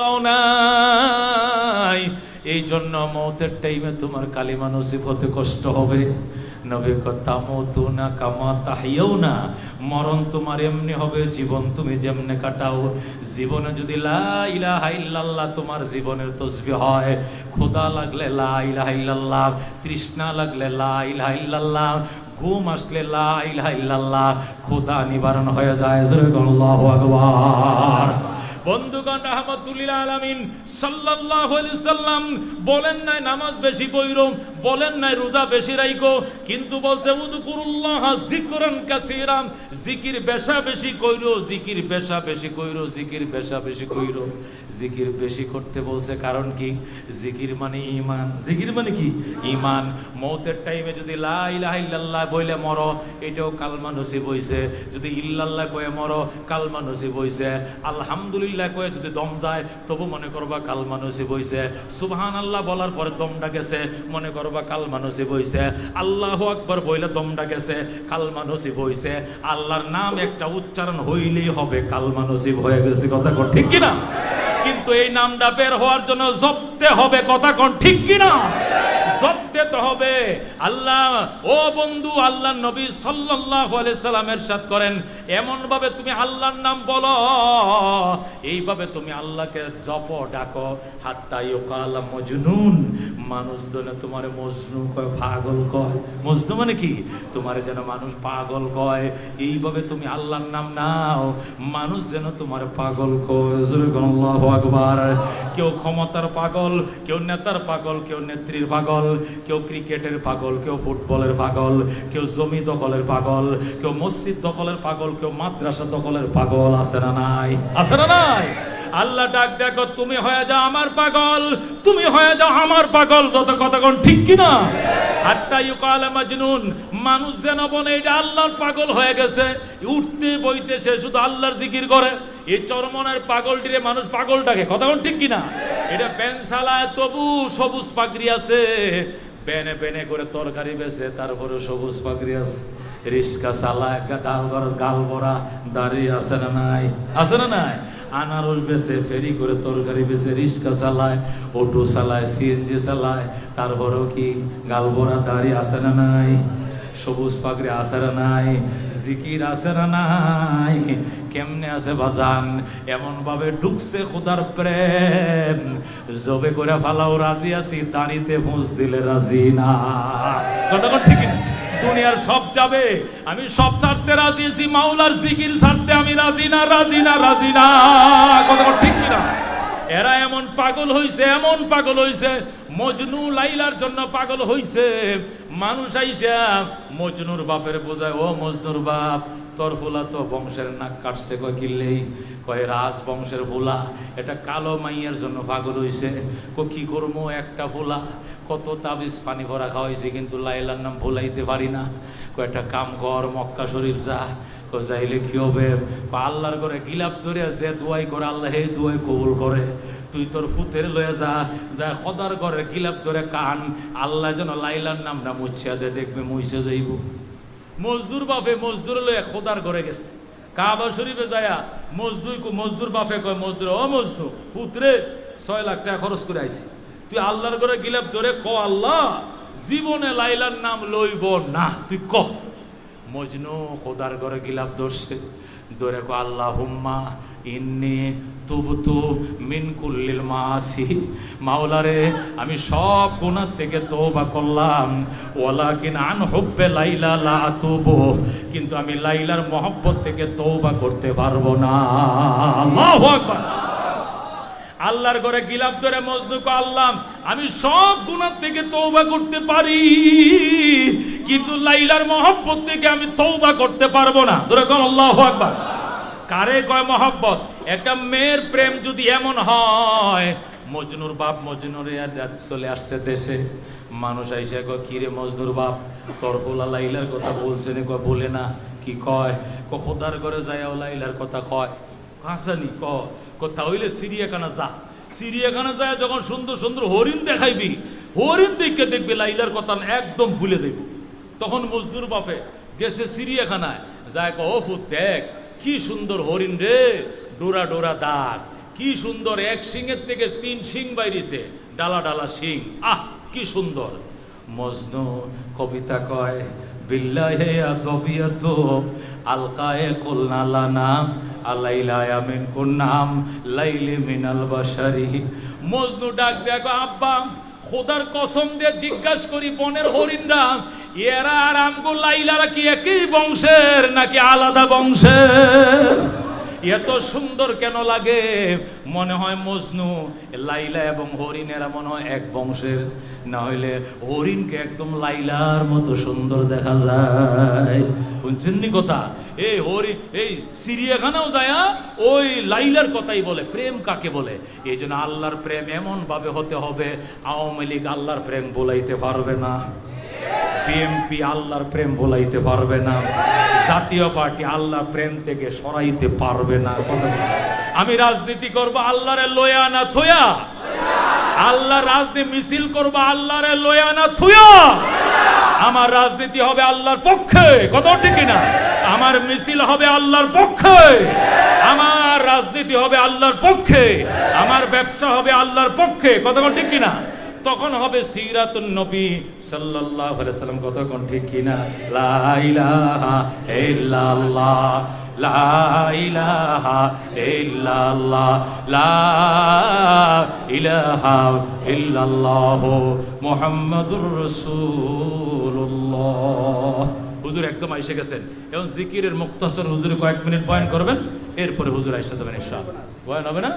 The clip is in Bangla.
নাই। এই জন্য মৌতের টাইমে তোমার কালিমা নসিব হতে কষ্ট হবে। নবী কথা না কামা তাহিয়েও না। মরণ তোমার এমনি হবে, জীবন তুমি যেমনে কাটাও। জীবনে যদি লা ইলাহা ইল্লাল্লাহ তোমার জীবনের তসবি হয় খোদা লাগলে লা ইলাহা ইল্লাল্লাহ, তৃষ্ণা লাগলে লা ইলাহা ইল্লাল্লাহ, ঘুম আসলে লা ইলাহা ইল্লাল্লাহ খোদা নিবারণ হয়ে যায়। আকবার। বন্ধুগণ রহমতুল্লাহ আলমিন সাল্লাহ সাল্লাম বলেন নাই নামাজ বেশি বৈরম বলেন নাই রোজা বেশি রাইকো কিন্তু বলছে উদুকুরুল্লাহ জিকুরন কাসিরাম জিকির বেশা বেশি কইরো জিকির বেশা বেশি কইরো জিকির বেশা বেশি কইরো জিকির বেশি করতে বলছে, কারণ কি? জিকির মানে ইমান জিকির মানে কি? ইমান মৌতের টাইমে যদি লা ইলাহা ইল্লাল্লাহ বইলে মরো, এটাও কালমা নসিব হইছে। যদি ইল্লাল্লাহ কয়ে মরো, কালমা নসিব হইছে। আলহামদুলিল্লাহ কয়ে যদি দম যায়, তবু মনে করবা কালমা নসিব হইছে। সুবহান আল্লাহ বলার পরে দমটা গেছে, মনে করবা কালমা নসিব হইছে। আল্লাহ আকবার বইলে দমটা গেছে, কালমা নসিব হইছে। আল্লাহর নাম একটা উচ্চারণ হইলেই হবে, কালমা নসিব হয়ে গেছে। কথা ঠিক কিনা? কিন্তু এই নামটা বের হওয়ার জন্য জপতে হবে কথা কোন ঠিক কিনা? জপতে হবে। আল্লাহ, ও বন্ধু, আল্লাহ নবী করেন এমন ভাবে তুমি আল্লাহর নাম বলো। এইভাবে তুমি আল্লাহকে জপ ডাকো। হাত্তা ইউকাল মজনুন মানুষ যেন তোমার মজনু কয়, পাগল কয়। মজনু মানে কি? তোমার যেন মানুষ পাগল কয়। এইভাবে তুমি আল্লাহর নাম নাও, মানুষ যেন তোমার পাগল কয়। কেউ ক্ষমতার পাগল, কেউ নেতার পাগল, কেউ নেত্রীর পাগল। কেউ ক্রিকেটের পাগল, কেউ ফুটবলের পাগল, কেউ জমি দখলের পাগল, কেউ মসজিদ দখলের পাগল, কেউ মাদ্রাসা দখলের পাগল, আছে না নাই? আছে না নাই? আল্লাহ ডাক, দেখো, তুমি হয়ে যাও আমার পাগল। তুমি হয়ে যাও আমার পাগল, যত কতক্ষণ ঠিক কিনা? হাত্তা ইউকাল মাজনুন, মানুষ যেন বলে, এটা আল্লাহর পাগল হয়ে গেছে। উঠতে, বইতে সে শুধু আল্লাহর জিকির করে। এই চরমনের পাগলটিরে মানুষ পাগল ডাকে কতক্ষণ ঠিক কিনা? এটা প্যান চালায় তবু সবুজ পাগড়ি আছে। বেনে বেনে করে তরকারি বেছে তারপরে সবুজ পাগড়ি আছে। রিস্কা চালা একটা ডাল গাল ভরা দাঁড়িয়ে আছে না নাই? আছে না নাই? আনারস বেছে ফেরি করে তরকারি বেছে রিস্কা চালায়, অটো চালায় সিএনজি চালায়। তারপরেও কি গাল ভরা দাঁড়িয়ে আছে না নাই? সবুজ পাগড়ি আছে না নাই? জিকির আছে না নাই? কেমনে আছে বাজান? এমন ভাবে ঢুকছে খোদার প্রেম। জবে করে ফালাও, রাজি আছি, দাঁড়িতে ফুঁস দিলে রাজি না। কতক্ষণ ঠিক না? দুনিয়ার সব যাবে। আমি সব ছাড়তে রাজি আছি মাওলার জিকির ছাড়তে আমি রাজি না রাজি না রাজি না। কথা ঠিক কিনা? এরা এমন পাগল হইছে, এমন পাগল হইছে। মজনু লাইলার জন্য পাগল হইছে। মানুষ আইসা মজনুর বাপের বোঝায়, ও মজনুর বাপ, তোর ফুলা তো বংশের নাক কাটছে কয় কিনলেই কয়, রাজ বংশের ফুলা, এটা কালো মাইয়ের জন্য পাগল হইছে। কো কি করব একটা ফুলা? কত তাবিজ পানি ভরা খাওয়াইছে, কিন্তু লাইলার নাম ভুলাইতে পারি না। কয়েকটা কাম কর, মক্কা শরীফ যা। যাইলে কি হবে? আল্লাহর করে গিলাপ ধরে যে দোয়াই করে, আল্লাহ হে দোয়াই কবুল করে। তুই তোর ফুতের লয়ে যা যা খদার করে গিলাপ ধরে কান, আল্লাহ যেন লাইলার নামটা মুছিয়া দে, দেখবে মুইছে যাইব। মজদুর বাপে মজদুর লয়ে খোদার ঘরে গেছে। কাবা শরীফে যায়া মজদুর মজদুর বাপে কয়, মজদুর, ও মজদুর পুত্রে ছয় লাখ টাকা খরচ করে আইছি। তুই আল্লাহর ঘরে গিলাপ ধরে ক আল্লাহ? জীবনে লাইলার নাম লইব না। তুই ক? মজনু খোদার ঘরে গিলাপ ধরছে। ধরে কো আল্লাহ হুম্মা ইন্নি তুবতু মিন কুল্লিল মাসি মাওলারে, আমি সব গুনাহ থেকে তওবা করলাম। ওলা ওয়ালাকিন আন হুব্বে লাইলা লা আতুবু। কিন্তু আমি লাইলার মহব্বত থেকে তওবা করতে পারব না। আল্লাহর ঘরে গিলাপ ধরে মজদুক আল্লাহ, আমি সব গুণার থেকে তৌবা করতে পারি। কিন্তু লাইলার মহব্বত থেকে আমি তৌবা করতে পারব না। ধরে কম আল্লাহ আকবার। কারে কয় মহব্বত? একটা মেয়ের প্রেম যদি এমন হয়, মজনুর বাপ মজনুরে চলে আসছে দেশে। মানুষ আইসা কয়, কিরে মজনুর বাপ, তোর হোলা লাইলার কথা বলছে নি? কয়, বলে না। কি কয়? ক খোদার ঘরে যায় লাইলার কথা কয়। হাসানি ক কথা হইলে সিরিয়াখানা যা। সিরিয়াখানা যায় যখন সুন্দর সুন্দর হরিণ দেখাইবি, হরিণ দেখে দেখবি লাইলার কথা একদম ভুলে দেবি তখন মজদুর বাপে গেছে সিরিয়াখানায় যায় ক ফুট দেখ, কি সুন্দর হরিণ রে, ডোরা ডোরা দাগ, কি সুন্দর, এক সিংয়ের থেকে তিন সিং বাইরিছে, ডালা ডালা সিং আহ, কি সুন্দর। মজনু কবিতা কয় কুন্নাম লাইলি মিনাল বাশারি। মজনু ডাক আব্বা খোদার কসম দিয়ে জিজ্ঞাসা করি, বনের হরিণরা, এরা আর আমগো লাইলারা কি একই বংশের নাকি আলাদা বংশের? এত সুন্দর কেন লাগে? মনে হয় মজনু, লাইলা এবং হরিণেরা মনে হয় এক বংশের। না হইলে হরিণকে একদম লাইলার মতো সুন্দর দেখা যায়। শুনছেন নি কথা? এই হরি, এই সিরিয়াখানাও যায় হ্যাঁ? ওই লাইলার কথাই বলে, প্রেম কাকে বলে? এই জন্য আল্লাহর প্রেম এমন ভাবে হতে হবে, আওয়ামী লীগ আল্লাহর প্রেম বলাইতে পারবে না। বিএমপি আল্লাহর প্রেম বলাইতে পারবে না। জাতীয় পার্টি আল্লাহ প্রেম থেকে সরাইতে পারবে না। আমি রাজনীতি করব আল্লাহরে লয়া না থুয়া? আল্লাহ রাজনীতি মিছিল করব আল্লাহরে লয়া না থুয়া? আমার রাজনীতি হবে আল্লাহর পক্ষে। কত ঠিক না আমার মিছিল হবে আল্লাহর পক্ষে। আমার রাজনীতি হবে আল্লাহর পক্ষে। আমার ব্যবসা হবে আল্লাহর পক্ষে। কত ঠিক কিনা? তখন হবে সিরাতুন নবী সাল্লাল্লাহু আলাইহি সাল্লাম। কতক্ষণ ঠিক কিনা? লা ইলাহা ইল্লাল্লাহ, লা ইলাহা ইল্লাল্লাহ, লা ইলাহা ইল্লাল্লাহ মুহাম্মাদুর রাসূলুল্লাহ। হুজুর একদম এসে গেছেন। এখন জিকিরের মুক্তাসর হুজুরে কয়েক মিনিট বয়ান করবেন, এরপরে হুজুর আইসা দেবেন ইনশাআল্লাহ। বয়ান হবে না?